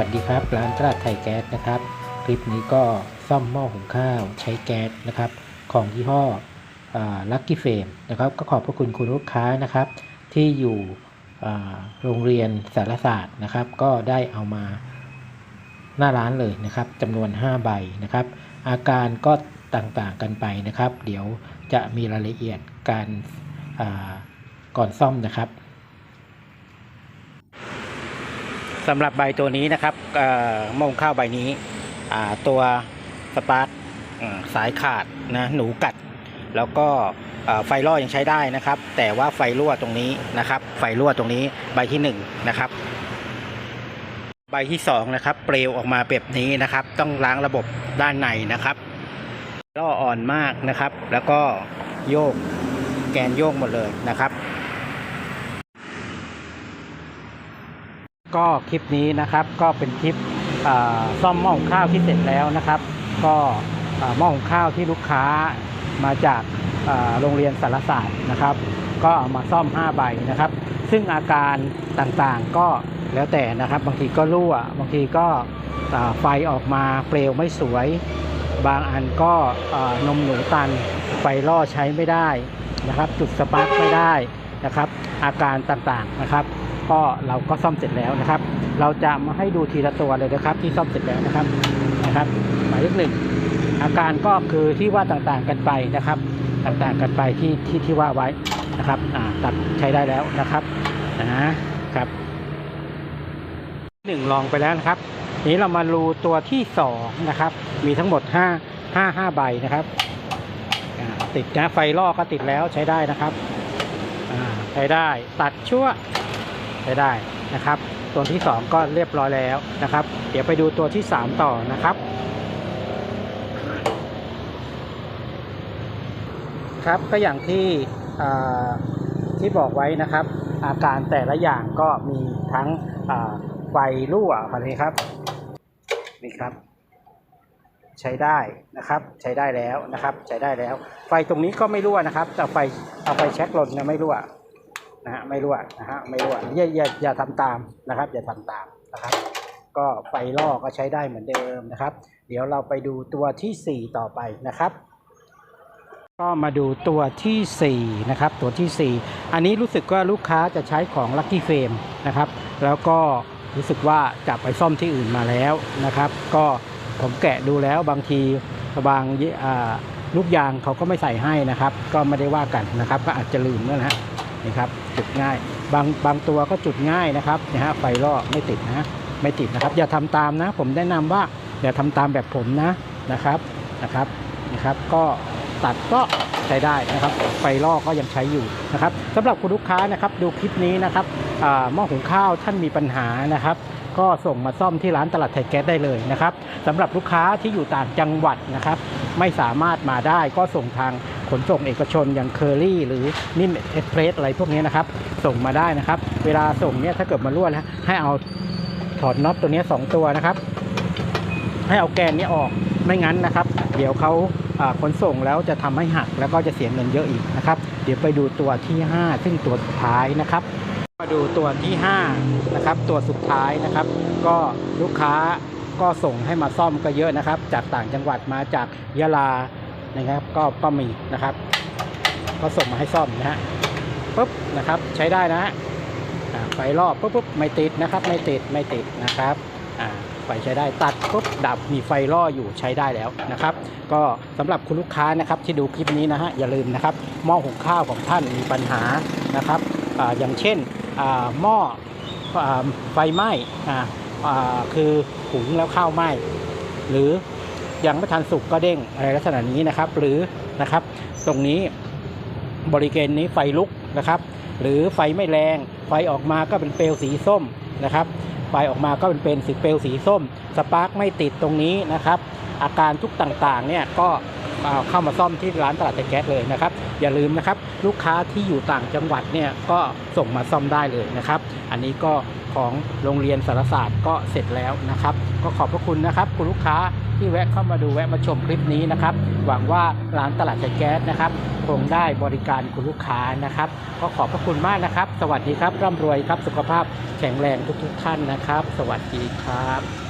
วัสดีครับ ร้านตลาดไทยแก๊สนะครับ คลิปนี้ก็ซ่อมหม้อหุงข้าวใช้แก๊สนะครับ ของยี่ห้อลัคกี้เฟมนะครับ ก็ขอบพระคุณคุณลูกค้านะครับ ที่อยู่โรงเรียนสารศาสตร์นะครับ ก็ได้เอามาหน้าร้านเลยนะครับจำนวน 5 ใบนะครับ อาการก็ต่างๆกันไปนะครับ เดี๋ยวจะมีรายละเอียดการก่อนซ่อมนะครับ สำหรับใบตัวนี้นะครับมงข้าวใบนี้ตัวสปาร์คอ่าสายขาดนะหนูกัด แล้วก็ไฟล่อยังใช้ได้นะครับ แต่ว่าไฟรั่วตรงนี้นะครับ ไฟรั่วตรงนี้ใบที่หนึ่งนะครับ ใบที่สองนะครับเปลวออกมาแบบนี้นะครับ ต้องล้างระบบด้านในนะครับล่ออ่อนมากนะครับ แล้วก็โยกแกนโยกหมดเลยนะครับ ก็คลิปนี้นะครับก็เป็นคลิปซ่อมหม้อหุงข้าวที่เสร็จแล้วนะครับ ก็หม้อหุงข้าวที่ลูกค้ามาจากโรงเรียนสารศาสตร์นะครับ ก็เอามาซ่อม 5 ใบนะครับ ซึ่งอาการต่างๆก็แล้วแต่นะครับ บางทีก็รั่วบางทีก็ไฟออกมาเปลวไม่สวย บางอันก็นมหนูตันไฟล่อใช้ไม่ได้นะครับ จุดสปาร์กไม่ได้นะครับ อาการต่างๆนะครับ ก็เราก็ซ่อมเสร็จแล้วนะครับ เราจะมาให้ดูทีละตัวเลยนะครับ ที่ซ่อมเสร็จแล้วนะครับนะครับ หมายเลขหนึ่งอาการก็คือที่ว่าต่างๆกันไปนะครับ ต่างๆกันไปที่ที่ที่ว่าไว้นะครับตัดใช้ได้แล้วนะครับนะครับหนึ่งลองไปแล้วนะครับทีนี้เรามาดูตัวที่สองนะครับ มีทั้งหมดห้าห้าห้าใบนะครับติดนะไฟล่อก็ติดแล้วใช้ได้นะครับใช้ได้ตัดชั่ว ใช้ได้นะครับ ตัวที่ 2 ก็เรียบร้อยแล้วนะครับ เดี๋ยวไปดูตัวที่ 3 ต่อนะครับ ครับก็อย่างที่ที่บอกไว้นะครับ อาการแต่ละอย่างก็มีทั้งไฟรั่วอะไรครับนี่ครับ ใช้ได้นะครับ ใช้ได้แล้วนะครับ ใช้ได้แล้ว ไฟตรงนี้ก็ไม่รั่วนะครับแต่ไฟเอาไฟแช็คลนนี่ยไม่รั่ว นะฮะไม่รั่วนะฮะไม่รั่วอย่าอย่าอย่าทำตามนะครับ อย่าทำตามนะครับ ก็ไฟล่อก็ใช้ได้เหมือนเดิมนะครับ เดี๋ยวเราไปดูตัวที่ 4 ต่อไปนะครับ ก็มาดูตัวทีสี่4นะครับตัวทีสี่ 4 อันนี้รู้สึกว่าลูกค้าจะใช้ของ Lucky Frame นะครับ แล้วก็รู้สึกว่าจะไปซ่อมที่อื่นมาแล้วนะครับ ก็ผมแกะดูแล้วบางทีบางยี่ลูกยางเขาก็ไม่ใส่ให้นะครับ ก็ไม่ได้ว่ากันนะครับ ก็อาจจะลืมนะฮะ นี่ครับจุดง่าย บางบางตัวก็จุดง่ายนะครับนะฮะไฟล่อไม่ติดนะไม่ติดนะครับ อย่าทำตามนะ ผมแนะนำว่าอย่าทำตามแบบผมนะนะครับนะครับนะครับ ก็ตัดก็ใช้ได้นะครับ ไฟล่อก็ยังใช้อยู่นะครับสำหรับคุณลูกค้านะครับ ดูคลิปนี้นะครับหม้อหุงข้าวท่านมีปัญหานะครับก็ส่งมาซ่อมที่ร้านตลาดไทยแก๊สได้เลยนะครับสำหรับลูกค้าที่อยู่ต่างจังหวัดนะครับ ไม่สามารถมาได้ก็ส่งทาง ขนส่งเอกชนอย่างเคอรี่หรือนิ่มเอ็กเพรสอะไรพวกนี้นะครับ ส่งมาได้นะครับ เวลาส่งเนี่ยถ้าเกิดมารั่วแล้วให้เอาถอดน็อตตัวนี้ยสองตัวนะครับ ให้เอาแกนนี้ออกไม่งั้นนะครับ เดี๋ยวเขาขนส่งแล้วจะทำให้หักแล้วก็จะเสียเงินเยอะอีกนะครับ เดี๋ยวไปดูตัวที่ 5 ซึ่งตัวสุดท้ายนะครับ มาดูตัวที่5นะครับตัวสุดท้ายนะครับ ก็ลูกค้าก็ส่งให้มาซ่อมก็เยอะนะครับ จากต่างจังหวัดมาจากยะลา นะครับ ก็ก็มีนะครับ ก็ส่งมาให้ซ่อมนะฮะปุ๊บนะครับใช้ได้นะฮะไฟรอบปุ๊บปุ๊บไม่ติดนะครับ ไม่ติดไม่ติดนะครับอ่าไฟใช้ได้ตัดปุ๊บดับมีไฟล่ออยู่ใช้ได้แล้วนะครับ ก็สำหรับคุณลูกค้านะครับที่ดูคลิปนี้นะฮะอย่าลืมนะครับหม้อหุงข้าวของท่านมีปัญหานะครับอ่าอย่างเช่นอ่าหม้อไฟไหม้อ่าคือหุงแล้วข้าวไหม้หรือ ยังไม่ทันสุกก็เด้งอะไรลักษณะนี้นะครับ หรือนะครับ ตรงนี้บริเวณนี้ไฟลุกนะครับ หรือไฟไม่แรง ไฟออกมาก็เป็นเปลวสีส้มนะครับไฟออกมาก็เป็นเป็นสีเปลวสีส้ม สปาร์กไม่ติดตรงนี้นะครับ อาการทุกต่างๆเนี่ยก็ เข้ามาซ่อมที่ร้านตลาดไทยแก๊สเลยนะครับ อย่าลืมนะครับลูกค้าที่อยู่ต่างจังหวัดเนี่ยก็ส่งมาซ่อมได้เลยนะครับ อันนี้ก็ของโรงเรียนสารศาสตร์ก็เสร็จแล้วนะครับ ก็ขอบพระคุณนะครับ คุณลูกค้าที่แวะเข้ามาดูแวะมาชมคลิปนี้นะครับ หวังว่าร้านตลาดไทยแก๊สนะครับ คงได้บริการคุณลูกค้านะครับ ก็ขอบพระคุณมากนะครับ สวัสดีครับร่ำรวยครับสุขภาพแข็งแรงทุกๆท่านนะครับ สวัสดีครับ